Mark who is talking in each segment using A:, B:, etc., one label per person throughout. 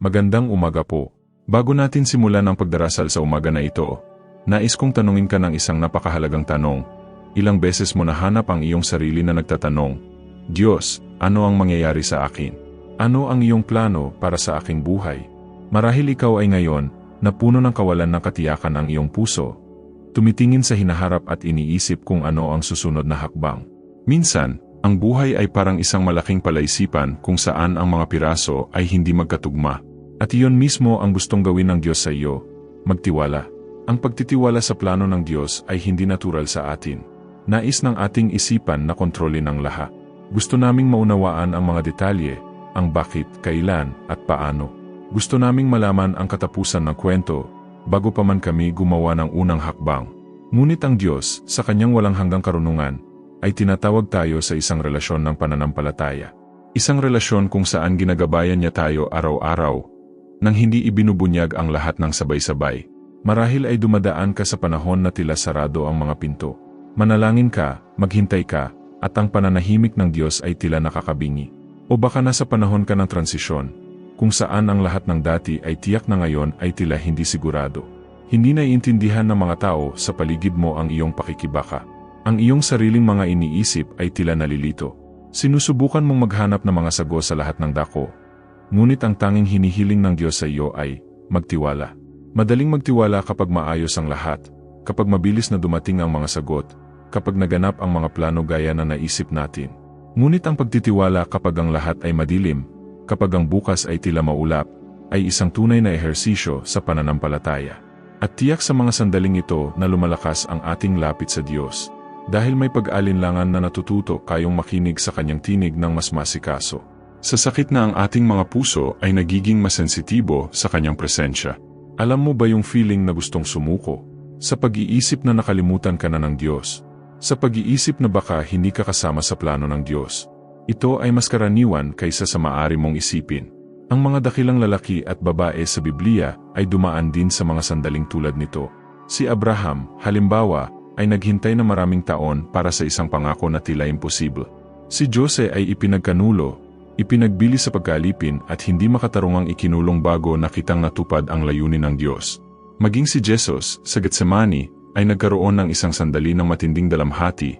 A: Magandang umaga po. Bago natin simulan ang pagdarasal sa umaga na ito, nais kong tanungin ka ng isang napakahalagang tanong. Ilang beses mo nahanap ang iyong sarili na nagtatanong, Diyos, ano ang mangyayari sa akin? Ano ang iyong plano para sa aking buhay? Marahil ikaw ay ngayon, na puno ng kawalan ng katiyakan ang iyong puso. Tumitingin sa hinaharap at iniisip kung ano ang susunod na hakbang. Minsan, ang buhay ay parang isang malaking palaisipan kung saan ang mga piraso ay hindi magkatugma. At iyon mismo ang gustong gawin ng Diyos sa iyo, magtiwala. Ang pagtitiwala sa plano ng Diyos ay hindi natural sa atin. Nais ng ating isipan na kontrolin ang lahat. Gusto naming maunawaan ang mga detalye, ang bakit, kailan, at paano. Gusto naming malaman ang katapusan ng kwento, bago pa man kami gumawa ng unang hakbang. Ngunit ang Diyos, sa kanyang walang hanggang karunungan, ay tinatawag tayo sa isang relasyon ng pananampalataya. Isang relasyon kung saan ginagabayan niya tayo araw-araw nang hindi ibinubunyag ang lahat ng sabay-sabay. Marahil ay dumadaan ka sa panahon na tila sarado ang mga pinto. Manalangin ka, maghintay ka, at ang pananahimik ng Diyos ay tila nakakabingi. O baka nasa panahon ka ng transisyon, kung saan ang lahat ng dati ay tiyak na ngayon ay tila hindi sigurado. Hindi naiintindihan ng mga tao sa paligid mo ang iyong pakikibaka. Ang iyong sariling mga iniisip ay tila nalilito. Sinusubukan mong maghanap ng mga sago sa lahat ng dako, Ngunit ang tanging hinihiling ng Diyos sa iyo ay, magtiwala. Madaling magtiwala kapag maayos ang lahat, kapag mabilis na dumating ang mga sagot, kapag naganap ang mga plano gaya na naisip natin. Ngunit ang pagtitiwala kapag ang lahat ay madilim, kapag ang bukas ay tila maulap, ay isang tunay na ehersisyo sa pananampalataya. At tiyak sa mga sandaling ito na lumalakas ang ating lapit sa Diyos. Dahil may pag-alinlangan na natututo kayong makinig sa kanyang tinig ng mas masikaso. Sa sakit na ang ating mga puso ay nagiging masensitibo sa kanyang presensya. Alam mo ba yung feeling na gustong sumuko? Sa pag-iisip na nakalimutan ka na ng Diyos. Sa pag-iisip na baka hindi ka kasama sa plano ng Diyos. Ito ay mas karaniwan kaysa sa maari mong isipin. Ang mga dakilang lalaki at babae sa Biblia ay dumaan din sa mga sandaling tulad nito. Si Abraham, halimbawa, ay naghintay na maraming taon para sa isang pangako na tila imposible. Si Jose ay ipinagkanulo ipinagbili sa pagkalipin at hindi makatarungang ikinulong bago nakitang natupad ang layunin ng Diyos. Maging si Jesus sa Getsemani ay nagkaroon ng isang sandali ng matinding dalamhati.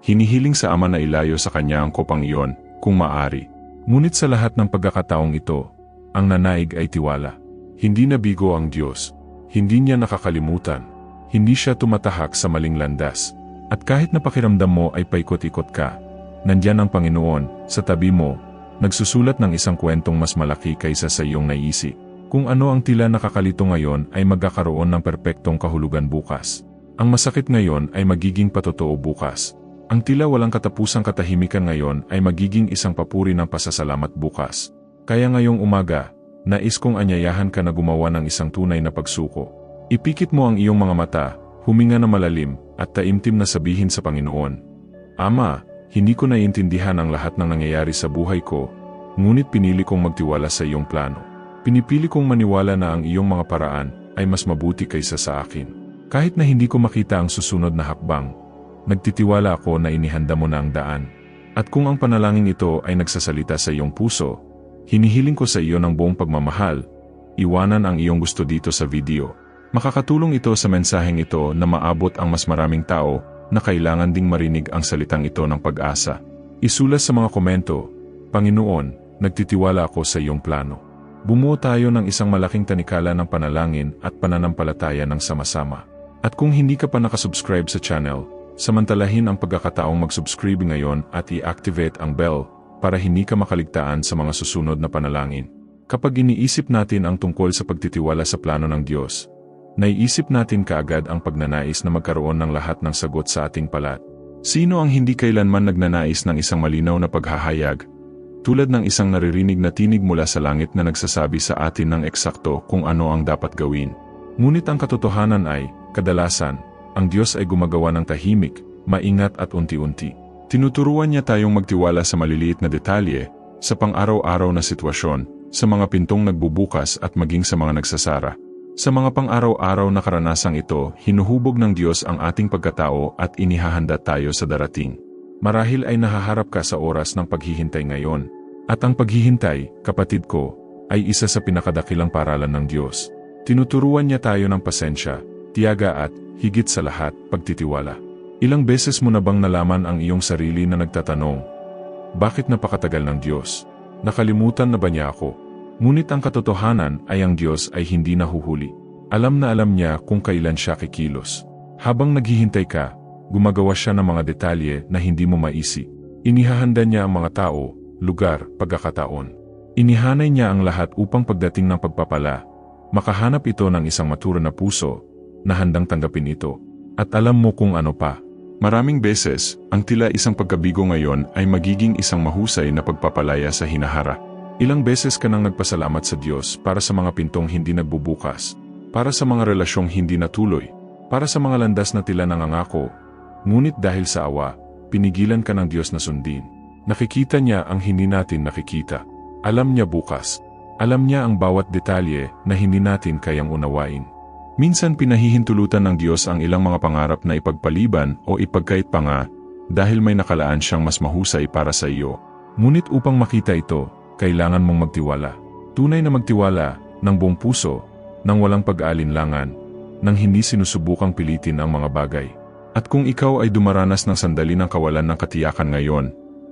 A: Hinihiling sa Ama na ilayo sa kanya ang kopang iyon, kung maari. Ngunit sa lahat ng pagkakataong ito, ang nanaig ay tiwala. Hindi nabigo ang Diyos. Hindi niya nakakalimutan. Hindi siya tumatahak sa maling landas. At kahit napakiramdam mo ay paikot-ikot ka, nandyan ang Panginoon, sa tabi mo, nagsusulat ng isang kwentong mas malaki kaysa sa iyong naisip. Kung ano ang tila nakakalito ngayon ay magkakaroon ng perpektong kahulugan bukas. Ang masakit ngayon ay magiging patotoo bukas. Ang tila walang katapusang katahimikan ngayon ay magiging isang papuri ng pasasalamat bukas. Kaya ngayong umaga, nais kong anyayahan ka na gumawa ng isang tunay na pagsuko. Ipikit mo ang iyong mga mata, huminga na malalim, at taimtim na sabihin sa Panginoon, Ama, hindi ko naiintindihan ang lahat ng nangyayari sa buhay ko, ngunit pinili kong magtiwala sa iyong plano. Pinipili kong maniwala na ang iyong mga paraan ay mas mabuti kaysa sa akin. Kahit na hindi ko makita ang susunod na hakbang, nagtitiwala ako na inihanda mo na ang daan. At kung ang panalangin ito ay nagsasalita sa iyong puso, hinihiling ko sa iyo ng buong pagmamahal, iwanan ang iyong gusto dito sa video. Makakatulong ito sa mensaheng ito na maabot ang mas maraming tao na kailangan ding marinig ang salitang ito ng pag-asa. Isulas sa mga komento, Panginoon, nagtitiwala ako sa iyong plano. Bumuo tayo ng isang malaking tanikala ng panalangin at pananampalataya ng sama-sama. At kung hindi ka pa nakasubscribe sa channel, samantalahin ang pagkakataong mag-subscribe ngayon at i-activate ang bell para hindi ka makaligtaan sa mga susunod na panalangin. Kapag iniisip natin ang tungkol sa pagtitiwala sa plano ng Diyos, naiisip natin kaagad ang pagnanais na magkaroon ng lahat ng sagot sa ating palat. Sino ang hindi kailanman nagnanais ng isang malinaw na paghahayag, tulad ng isang naririnig na tinig mula sa langit na nagsasabi sa atin ng eksakto kung ano ang dapat gawin. Ngunit ang katotohanan ay, kadalasan, ang Diyos ay gumagawa ng tahimik, maingat at unti-unti. Tinuturuan niya tayong magtiwala sa maliliit na detalye, sa pang-araw-araw na sitwasyon, sa mga pintong nagbubukas at maging sa mga nagsasara. Sa mga pang-araw-araw na karanasang ito, hinuhubog ng Diyos ang ating pagkatao at inihahanda tayo sa darating. Marahil ay nahaharap ka sa oras ng paghihintay ngayon. At ang paghihintay, kapatid ko, ay isa sa pinakadakilang paralan ng Diyos. Tinuturuan niya tayo ng pasensya, tiyaga at, higit sa lahat, pagtitiwala. Ilang beses mo na bang nalaman ang iyong sarili na nagtatanong, Bakit napakatagal ng Diyos? Nakalimutan na ba niya ako? Ngunit ang katotohanan ay ang Diyos ay hindi nahuhuli. Alam na alam niya kung kailan siya kikilos. Habang naghihintay ka, gumagawa siya ng mga detalye na hindi mo maisi. Inihahanda niya ang mga tao, lugar, pagkakataon. Inihanay niya ang lahat upang pagdating ng pagpapala, makahanap ito ng isang matura na puso na handang tanggapin ito. At alam mo kung ano pa. Maraming beses, ang tila isang pagkabigo ngayon ay magiging isang mahusay na pagpapalaya sa hinahara. Ilang beses ka nang nagpasalamat sa Diyos para sa mga pintong hindi nagbubukas, para sa mga relasyong hindi natuloy, para sa mga landas na tila nangangako, ngunit dahil sa awa, pinigilan ka ng Diyos na sundin. Nakikita niya ang hindi natin nakikita. Alam niya bukas. Alam niya ang bawat detalye na hindi natin kayang unawain. Minsan pinahihintulutan ng Diyos ang ilang mga pangarap na ipagpaliban o ipagkait pa nga dahil may nakalaan siyang mas mahusay para sa iyo. Ngunit upang makita ito, kailangan mong magtiwala. Tunay na magtiwala, ng buong puso, nang walang pag-alinlangan, nang hindi sinusubukang pilitin ang mga bagay. At kung ikaw ay dumaranas ng sandali ng kawalan ng katiyakan ngayon,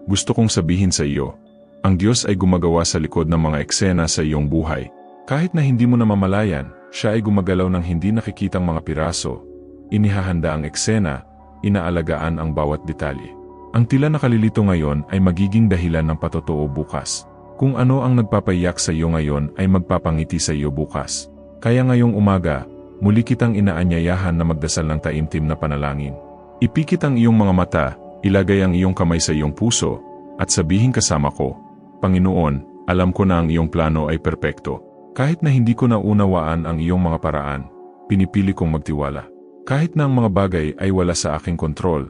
A: gusto kong sabihin sa iyo, ang Diyos ay gumagawa sa likod ng mga eksena sa iyong buhay. Kahit na hindi mo namamalayan, siya ay gumagalaw ng hindi nakikitang mga piraso, inihahanda ang eksena, inaalagaan ang bawat detalye. Ang tila nakalilito ngayon ay magiging dahilan ng patotoo bukas. Kung ano ang nagpapayak sa iyo ngayon ay magpapangiti sa iyo bukas. Kaya ngayong umaga, muli kitang inaanyayahan na magdasal ng taimtim na panalangin. Ipikit ang iyong mga mata, ilagay ang iyong kamay sa iyong puso, at sabihin kasama ko, Panginoon, alam ko na ang iyong plano ay perpekto. Kahit na hindi ko naunawaan ang iyong mga paraan, pinipili kong magtiwala. Kahit na ang mga bagay ay wala sa aking kontrol,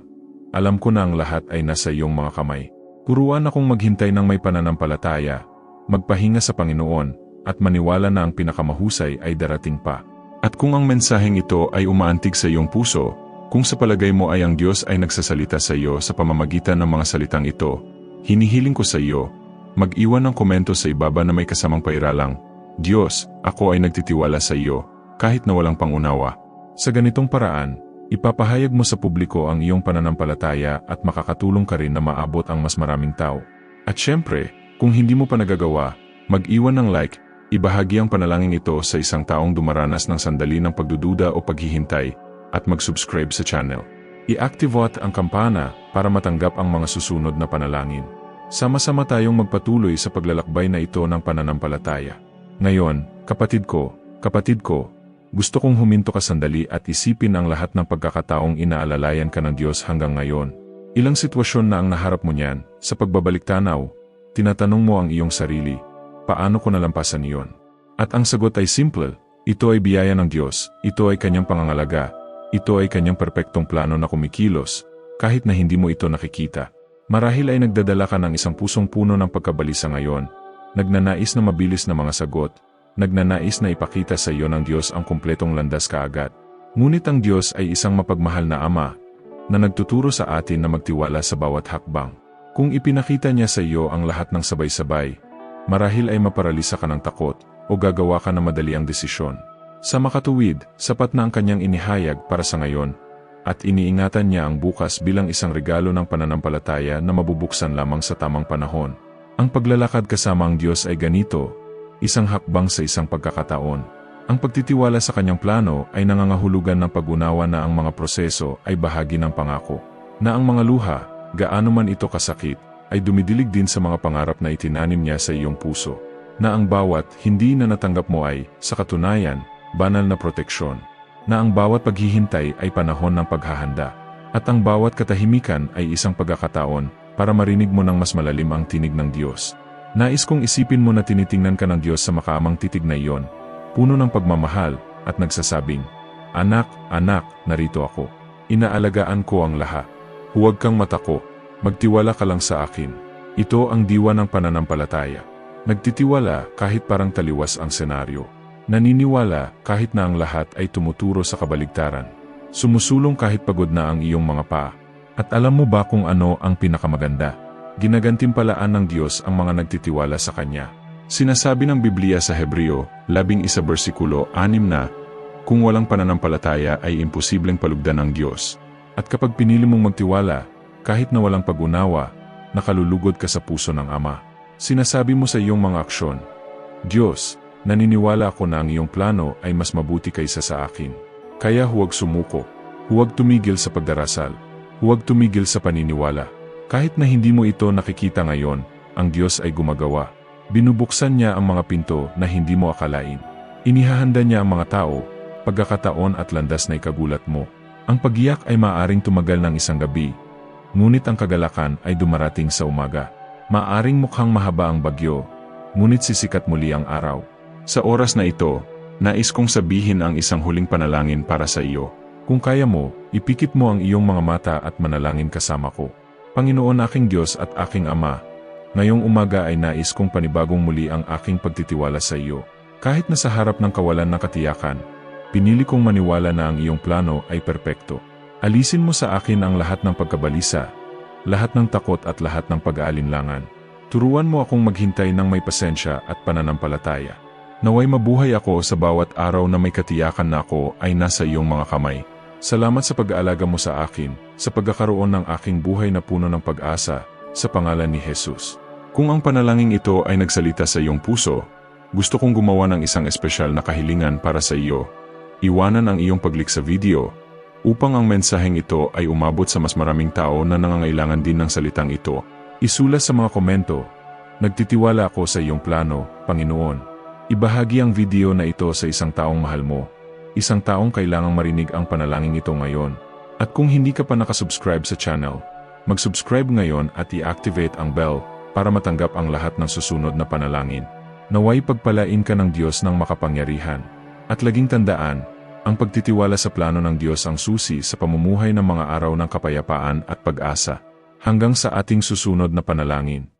A: alam ko na ang lahat ay nasa iyong mga kamay. Puruan akong maghintay ng may pananampalataya, magpahinga sa Panginoon, at maniwala na ang pinakamahusay ay darating pa. At kung ang mensaheng ito ay umaantig sa iyong puso, kung sa palagay mo ay ang Diyos ay nagsasalita sa iyo sa pamamagitan ng mga salitang ito, hinihiling ko sa iyo, mag-iwan ng komento sa ibaba na may kasamang pairalang, Diyos, ako ay nagtitiwala sa iyo, kahit na walang pangunawa. Sa ganitong paraan, ipapahayag mo sa publiko ang iyong pananampalataya at makakatulong ka rin na maabot ang mas maraming tao. At syempre, kung hindi mo pa nagagawa, mag-iwan ng like, ibahagi ang panalangin ito sa isang taong dumaranas ng sandali ng pagdududa o paghihintay, at mag-subscribe sa channel. I-activate ang kampana para matanggap ang mga susunod na panalangin. Sama-sama tayong magpatuloy sa paglalakbay na ito ng pananampalataya. Ngayon, kapatid ko, kapatid ko, gusto kong huminto ka sandali at isipin ang lahat ng pagkakataong inaalalayan ka ng Diyos hanggang ngayon. Ilang sitwasyon na ang naharap mo niyan, sa pagbabalik tanaw, tinatanong mo ang iyong sarili, paano ko nalampasan iyon? At ang sagot ay simple, ito ay biyaya ng Diyos, ito ay kanyang pangangalaga, ito ay kanyang perpektong plano na kumikilos, kahit na hindi mo ito nakikita. Marahil ay nagdadala ka ng isang pusong puno ng pagkabalisa ngayon, nagnanais na mabilis na mga sagot, nagnanais na ipakita sa iyo ng Diyos ang kumpletong landas kaagad. Ngunit ang Diyos ay isang mapagmahal na Ama, na nagtuturo sa atin na magtiwala sa bawat hakbang. Kung ipinakita niya sa iyo ang lahat ng sabay-sabay, marahil ay maparalisa ka ng takot o gagawa ka ng madali ang desisyon. Sa makatuwid, sapat na ang kanyang inihayag para sa ngayon, at iniingatan niya ang bukas bilang isang regalo ng pananampalataya na mabubuksan lamang sa tamang panahon. Ang paglalakad kasama ang Diyos ay ganito, isang hakbang sa isang pagkakataon. Ang pagtitiwala sa kanyang plano ay nangangahulugan ng pag-unawa na ang mga proseso ay bahagi ng pangako. Na ang mga luha, gaano man ito kasakit, ay dumidilig din sa mga pangarap na itinanim niya sa iyong puso. Na ang bawat hindi na natanggap mo ay, sa katunayan, banal na proteksyon. Na ang bawat paghihintay ay panahon ng paghahanda. At ang bawat katahimikan ay isang pagkakataon para marinig mo ng mas malalim ang tinig ng Diyos. Nais kong isipin mo na tinitingnan ka ng Diyos sa makaamang titig na iyon, puno ng pagmamahal, at nagsasabing, Anak, anak, narito ako. Inaalagaan ko ang lahat. Huwag kang matako, magtiwala ka lang sa akin. Ito ang diwa ng pananampalataya. Nagtitiwala kahit parang taliwas ang senaryo. Naniniwala kahit na ang lahat ay tumuturo sa kabaligtaran. Sumusulong kahit pagod na ang iyong mga paa. At alam mo ba kung ano ang pinakamaganda? Ginagantimpalaan ng Diyos ang mga nagtitiwala sa Kanya. Sinasabi ng Biblia sa Hebreo, labing isa bersikulo, anim na, kung walang pananampalataya ay imposibleng palugdan ang Diyos. At kapag pinili mong magtiwala, kahit na walang pag-unawa, nakalulugod ka sa puso ng Ama. Sinasabi mo sa iyong mga aksyon, Diyos, naniniwala ako na ang iyong plano ay mas mabuti kaysa sa akin. Kaya huwag sumuko, huwag tumigil sa pagdarasal, huwag tumigil sa paniniwala. Kahit na hindi mo ito nakikita ngayon, ang Diyos ay gumagawa. Binubuksan niya ang mga pinto na hindi mo akalain. Inihahanda niya ang mga tao, pagkakataon at landas na ikagulat mo. Ang pagiyak ay maaring tumagal ng isang gabi, ngunit ang kagalakan ay dumarating sa umaga. Maaring mukhang mahaba ang bagyo, ngunit sisikat muli ang araw. Sa oras na ito, nais kong sabihin ang isang huling panalangin para sa iyo. Kung kaya mo, ipikit mo ang iyong mga mata at manalangin kasama ko. Panginoon aking Diyos at aking Ama, ngayong umaga ay nais kong panibagong muli ang aking pagtitiwala sa iyo. Kahit na sa harap ng kawalan ng katiyakan, pinili kong maniwala na ang iyong plano ay perpekto. Alisin mo sa akin ang lahat ng pagkabalisa, lahat ng takot at lahat ng pag-aalinlangan. Turuan mo akong maghintay ng may pasensya at pananampalataya. Naway mabuhay ako sa bawat araw na may katiyakan na ako ay nasa iyong mga kamay. Salamat sa pag-aalaga mo sa akin, sa pagkakaroon ng aking buhay na puno ng pag-asa, sa pangalan ni Jesus. Kung ang panalangin ito ay nagsalita sa iyong puso, gusto kong gumawa ng isang espesyal na kahilingan para sa iyo. Iwanan ang iyong paglik sa video, upang ang mensaheng ito ay umabot sa mas maraming tao na nangangailangan din ng salitang ito. Isulat sa mga komento, Nagtitiwala ako sa iyong plano, Panginoon. Ibahagi ang video na ito sa isang taong mahal mo. Isang taong kailangang marinig ang panalangin ito ngayon. At kung hindi ka pa nakasubscribe sa channel, mag-subscribe ngayon at i-activate ang bell para matanggap ang lahat ng susunod na panalangin. Naway pagpalain ka ng Diyos ng makapangyarihan. At laging tandaan, ang pagtitiwala sa plano ng Diyos ang susi sa pamumuhay ng mga araw ng kapayapaan at pag-asa. Hanggang sa ating susunod na panalangin.